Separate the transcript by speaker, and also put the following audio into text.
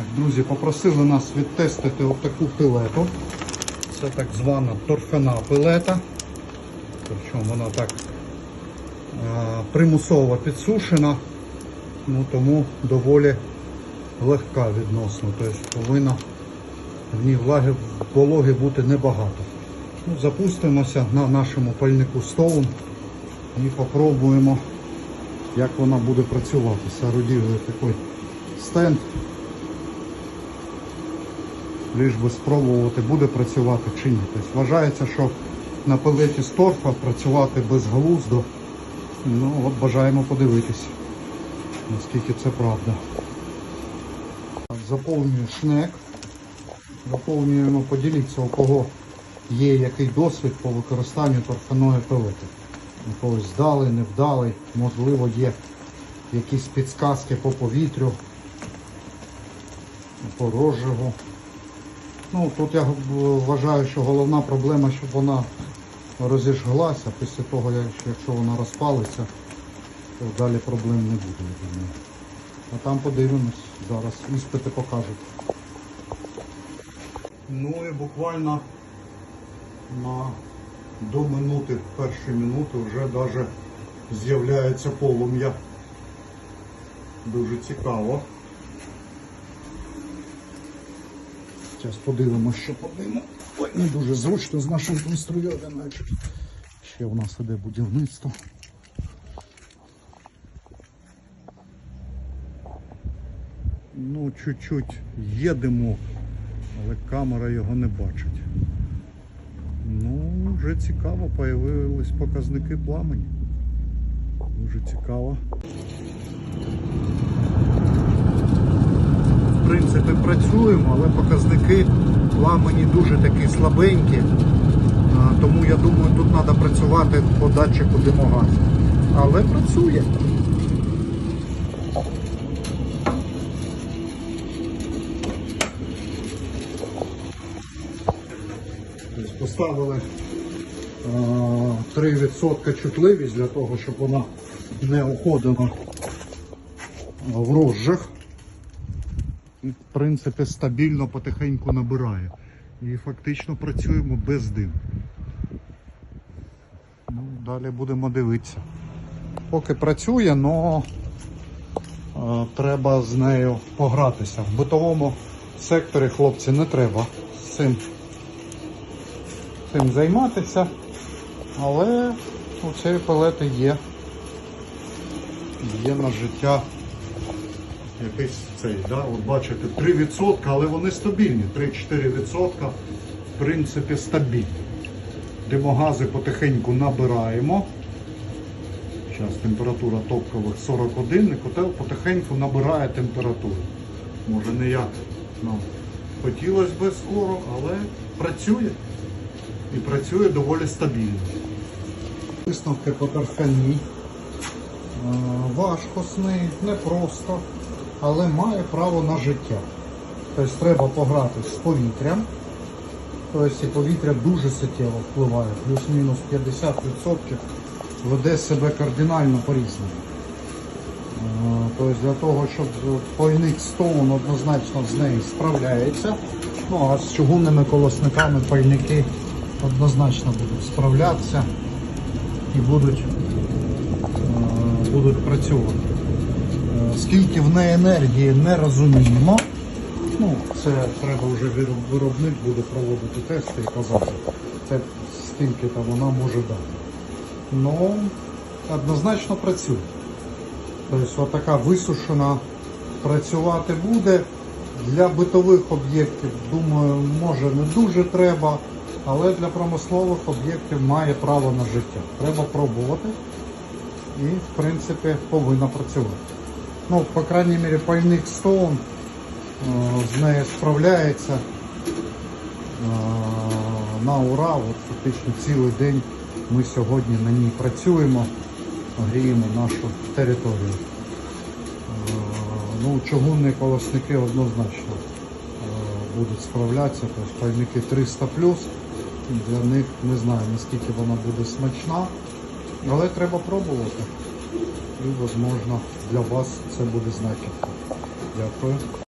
Speaker 1: Так, друзі, попросили нас відтестити отаку пилету. Це так звана торфяна пилета. Причому вона так а, примусово підсушена, ну, тому доволі легка відносно. Тобто повинна в ній влаги, вологи бути небагато. Ну, запустимося на нашому пальнику Stone і попробуємо, як вона буде працювати. Сарудівий такий стенд. Лиш би спробувати, буде працювати чи ні. Тобто вважається, що на пелеті з торфа працювати безглуздо. Ну, от бажаємо подивитись, наскільки це правда. Заповнюю шнек. Заповнюємо, поділіться, у кого є який досвід по використанню торфяної пелети. Когось вдалий, невдалий, можливо, є якісь підсказки по повітрю, по розжигу. Ну, тут я вважаю, що головна проблема, щоб вона розіжглася після того, якщо вона розпалиться, то далі проблем не буде. А там подивимось, зараз іспити покажуть. Ну і буквально на до минути, першої минути вже навіть з'являється полум'я. Дуже цікаво. Зараз подивимося, що подивимо. Ой, не дуже зручно з нашим конструйором. Ще у нас іде будівництво. Ну, чуть-чуть їдемо, але камера його не бачить. Ну, вже цікаво, появились показники пламені. Дуже цікаво. Принципі, працюємо, але показники пламені дуже такі слабенькі. Тому я думаю, тут треба працювати по датчику димогазу. Але працює. Поставили 3% чутливість для того, щоб вона не уходила в розжиг. В принципі, стабільно потихеньку набирає. І фактично працюємо без диму. Ну, далі будемо дивитися. Поки працює, але треба з нею погратися. В битовому секторі хлопці не треба цим цим займатися, але у цієї палети є, є на життя якийсь цей, да? От бачите, 3%, але вони стабільні. 3-4% в принципі стабільні. Димогази потихеньку набираємо. Зараз температура топкових 41 і котел потихеньку набирає температуру. Може не як нам хотілося би скоро, але працює і працює доволі стабільно. Висновки по торфяній. Е, Важко з непросто, але має право на життя. Тобто треба пограти з повітрям. Тобто повітря дуже суттєво впливає, плюс-мінус 50% веде себе кардинально по-різному. Е, Тобто для того, щоб пойник Stone однозначно з нею справляється. Ну а з чугунними колосниками пальники однозначно будуть справлятися і будуть, е, будуть працювати. Скільки в неї енергії не розуміємо. Ну, це треба вже виробник буде проводити тести і казати. Це скільки там вона може дати. Ну, однозначно працює. Тобто отака висушена працювати буде. Для битових об'єктів, думаю, може не дуже треба, але для промислових об'єктів має право на життя. Треба пробувати і, в принципі, повинна працювати. Ну, по крайній мірі, пальник Stone е, з нею справляється е, на ура. От фактично цілий день ми сьогодні на ній працюємо, гріємо нашу територію. Е, Ну, чугунні колосники однозначно е, будуть справлятися, тобто пальники 300 Для них не знаю наскільки вона буде смачна, але треба пробувати. І, можливо, для вас це буде знахідка. Дякую.